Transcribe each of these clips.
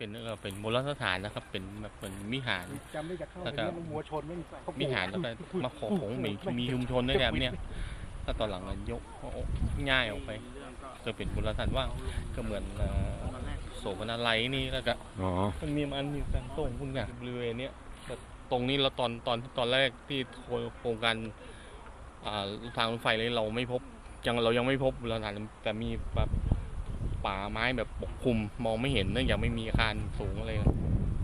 เป็นเออเป็นโบราณสถานนะครับ เป็นแบบเหมือนมิหารจำไม่จะเข้าแล้วไปก็เนี่ยมันวัวชนมันเขามิหารแล้วก็มาขอของมีมีชุมชนด้วยแบบเนี้ยแล้วตอนหลังก็ยกง่ายออกไปก็เป็นโบราณสถานว่างก็เหมือนเอ่อโสมนาไลนี่แล้วก็อ๋อมันมีมันมีการส่งคุณอย่างบริเวณเนี้ยแต่ตรงนี้เราตอนตอนตอนแรกที่โครงการอ่าทางรถไฟเลยเราไม่พบยังเรายังไม่พบโบราณสถานแต่มีแบบ ป่าไม้แบบปกคลุมมองไม่เห็นเนื่องจากไม่มีอาคารสูงอะไร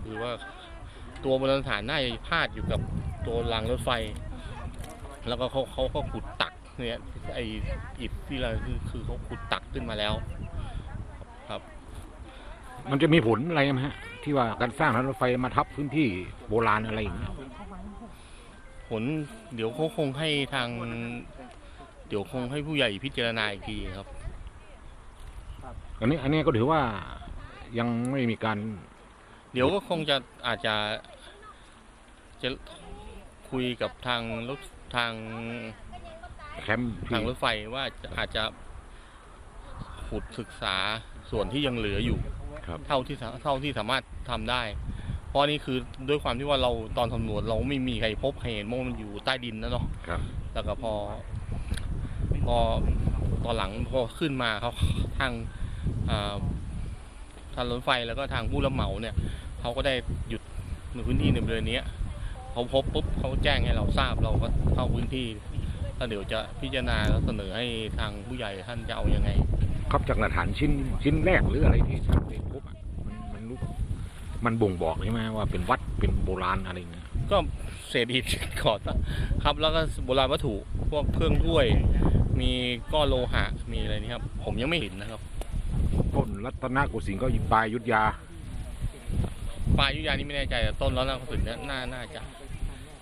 หรือว่าตัวโบราณสถานน่าจะพาดอยู่กับตัวรางรถไฟ แล้วก็เขาเขาก็ขุดตักเนี่ยไออิฐที่เราคือคือเขาขุดตักขึ้นมาแล้ว ครับ มันจะมีผลอะไรไหมฮะ ที่ว่าการสร้างรถไฟมาทับพื้นที่โบราณอะไรอย่างเงี้ยผลเดี๋ยวเขาคงให้ทาง เดี๋ยวคงให้ผู้ใหญ่พิจารณาอีกทีครับ อันนี้อันนี้ก็ถือว่ายังไม่มีการ เดี๋ยวก็คงจะอาจจะ จะคุยกับทางรถทางแคมป์ที่ทางรถไฟว่าจะอาจจะขุดศึกษาส่วนที่ยังเหลืออยู่ครับเท่าที่สาเท่าที่สามารถทำได้ เพราะนี่คือด้วยความที่ว่าเราตอนสำรวจเราไม่มีใครพบใครเห็นเพราะมันอยู่ใต้ดินนะเนาะครับ แล้วก็พอพอตอนหลังพอขึ้นมาเขาทางอ่า ทางรถไฟแล้วก็ทางผู้รับเหมาเนี่ยเขาก็ได้หยุดในพื้นที่ในบริเวณเนี้ยเขาพบปุ๊บเขาแจ้งให้เราทราบเราก็เข้าพื้นที่แล้วเดี๋ยวจะพิจารณาแล้วเสนอให้ทางผู้ใหญ่ท่านจะเอายังไง ครับจากหลักฐานชิ้นชิ้นแรกหรืออะไรที่ทางไปพบอะมันมันรู้มันบ่งบอกใช่ไหมว่าเป็นวัดเป็นโบราณอะไรอย่างเงี้ยก็เศษอิฐก่อนครับ แล้วก็โบราณวัตถุพวกเครื่องถ้วย มีก้อนโลหะมีอะไรนี่ครับ ผมยังไม่เห็นนะครับ ต้นรัตนโกสินทร์ก็ปลายอยุทธยา ปลายอยุธยานี่ไม่แน่ใจแต่ต้นแล้วนะถึงน่าน่าน่าจะ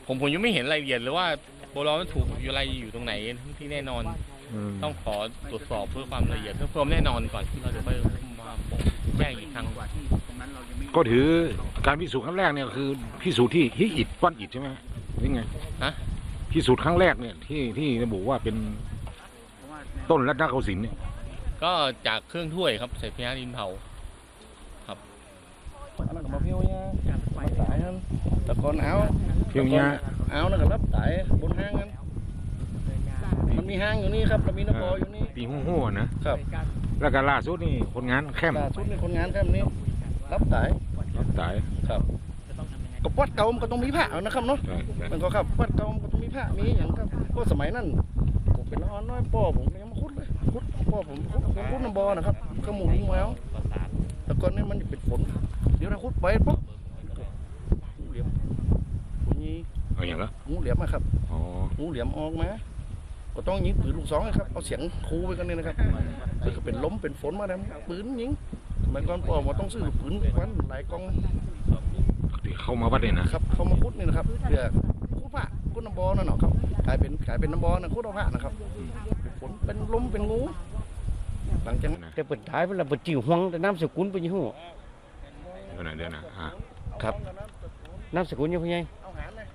ผมผมยังไม่เห็นรายละเอียดเลยว่าโบราณวัตถุอยู่อะไรอยู่ตรงไหนที่แน่นอน อืมต้องขอตรวจสอบเพื่อความละเอียดเพื่อความแน่นอนก่อนที่เราจะไปมาบอกแจ้งอีกครั้งก็ถือการพิสูจน์ครั้งแรกเนี่ยคือพิสูจน์ที่ที่อิฐก้อนอิฐใช่ไหมนี่ไงฮะพิสูจน์ครั้งแรกเนี่ยที่ที่ระบุว่าเป็นต้นรัตนโกสินทร์เนี่ย ก็จากเครื่องถ้วยครับใส่พยาดินเผาอันนั้นก็มาเพียวเนี่ยมาสายนั่นแต่ก่อนเอาเพียงเนี้ยเอานั่นก็รับสายบนห้างกันมันมีห้างอยู่นี่ครับแล้วมีน้ำบออยู่นี่ปีหู้ๆนะครับแล้วก็ล่าสุดนี่คนงานแคมป์ล่าสุดนี่คนงานแค่นี้รับสายรับสายครับก็วัดเก่ามันก็ต้องมีผ้านะครับเนาะใช่ใช่มันก็ครับวัดเก่ามันก็ต้องมีผ้ามีอย่างครับเพราะสมัยนั้นผมเป็นน้อยน้อยพ่อผมยังมาคุดเลยคุดพ่อผมคุดผมคุดน้ำบอนะครับก็หมูลุงแมวแต่ก่อนนี้มันเป็นฝนเดี๋ยวเราคุดไปปุ๊บงูเหลี่ยมตัวนี้เอาอย่างละงูเหลี่ยมอะครับอ๋องูเหลี่ยมออกมาก็ต้องยิงปืนลูกสองนะครับเอาเสียงคูไปกันนี่นะครับมันก็เป็นล้มเป็นฝนมาแล้วปืนยิงสมัยก่อนพ่อมาต้องซื้อปืนวันหลายกองที่เข้ามาวัดเนี่ยนะครับ เขามาคุดนี่นะครับเพื่อคุดผ้าคุดน้ำบอนั่นเนาะครับกลายเป็นกลายเป็นน้ำบอนะคุดเอาผ้านะครับเป็ นฝนเป็นลมเป็นงู หลังจากนั้นนะแต่เปิดท้ายเวลาเปิดจิ้วหวงแต่น้ำสกุลเป็นยังหูเดี๋ยวนะเดี๋ยวนะอะครับน้ำสกุลยังไงเอาหารเลย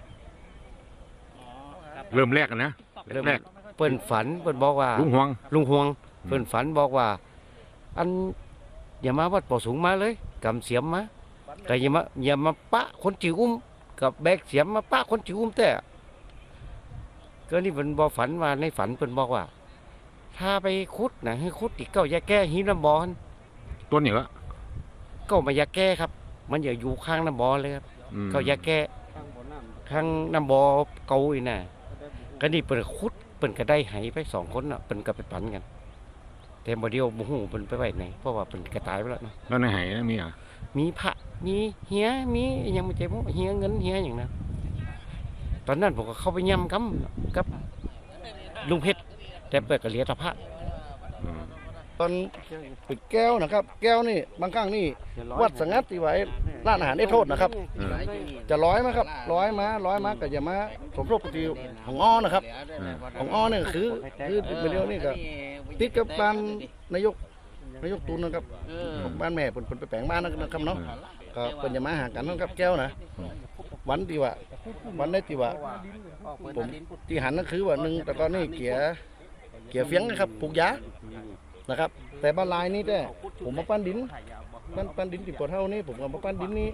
เริ่มแรกกันนะเริ่มแรกเปิ้นฝันเปิ้นบอกว่าลุงหวงลุงหวงอืมเปิ้นฝันบอกว่า อันอย่ามาวัดป่อสูงมาเลยกำเสียมมาแต่อย่ามาอย่ามาปะคนจิ๋วอุ้มกับแบกเสียมมาปะคนจิ๋วอุ้มแต่ก็นี่เปิ้นบอกฝันว่าในฝันเปิ้นบอกว่า ถ้าไปคุดนะให้คุดอีกเก้าอย่าแก้หินน้ำบอลต้นนี่ก็ก็มาอย่าแก้ครับ มันอย่าอยู่ข้างน้ำบอเลยครับอืมก็อย่าแก้ข้างน้ำบอเกาอีน่ะก็นี่เปิ้นคุดเปิ้นก็ได้ไหไปสองคนน่ะเปิ้นก็ไปปั่นกัน แต่บ่เดียวบ่ฮู้เปิ้นไปไว้ไหนเพราะว่าเปิ้นก็ตายไปแล้วเนาะแล้วในไหนะมีอะมีพระมีเฮียมีอิหยังบ่ใจบ่เฮียเงินเฮียหยังนะตอนนั้นผมก็เข้าไปย่ำกับกับลุงเพชร แต่เปิดก็เหลียแต่พระอืมตอนปิดแก้วนะครับ แก้วนี่บางครั้งนี่วัดสังัดที่ไว้ร้านอาหารได้โทษนะครับอืมจะร้อยมาครับร้อยมาร้อยมาก็อย่ามาสมทบกับที่ของอ้อนะครับอืมของอ้อเนี่ยคือคือเป็นเดียวนี่ก็ติดกับบ้านนายกนายกตูนนะครับของบ้านแม่เพิ่นเพิ่นไปแปลงบ้านนะครับเนาะก็เพิ่นจะมาหากันนะครับแก้วนะวันที่ว่าวันได้ที่ว่าผมที่หันนั่นคือว่าหนึ่งแต่ก็นี่เกียร์ เกียร์เฟียงนะครับปลูกยานะครับ แต่บ้านลายนี่แต่ผมมาปั้นดินปั้นปั้นดินติดปวดเท่านี่ผมก็มาปั้นดินนี่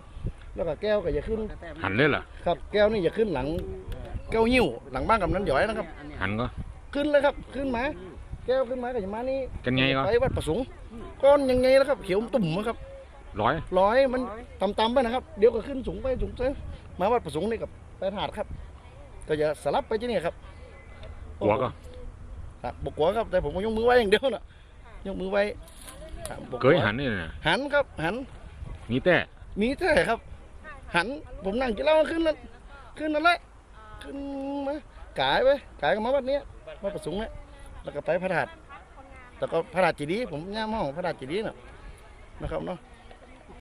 แล้วก็แก้วก็อย่าขึ้น หันเลยเหรอครับ แก้วนี่อย่าขึ้นหลัง แก้วหิ้วหลังบ้านกับนั้นหย่อยนะครับ หันก็ขึ้นเลยครับ ขึ้นมาแก้วขึ้นมาก็อย่ามานี่กันไงก็ไปวัดประสงค์ก้อนยังไงแล้วครับ เขียวตุ่มอะครับร้อยร้อยมันต่ำๆไปนะครับ เดี๋ยวก็ขึ้นสูงไปสูงไปมาวัดประสงค์นี่กับไปถาดครับ ก็อย่าสลับไปที่นี่ครับกลัวก็ ครับบกหัวครับแต่ผมก็ยกมือไว้อย่างเดียวนะยกมือไว้ครับบกเคยหันนี่นะหันครับหันมีแต่มีแต่ครับ หันผมนั่งกินเหล้าขึ้นนั่นขึ้นนั่นแหละขึ้นมากายไปกายกันมาวัดเนี้ยวัดประสงค์เนี่ยแล้วก็ไปพระธาตุแล้วก็พระธาตุเจีดีย์ผมย่ามห้องพระธาตุเจีดีย์น่ะนะครับเนาะ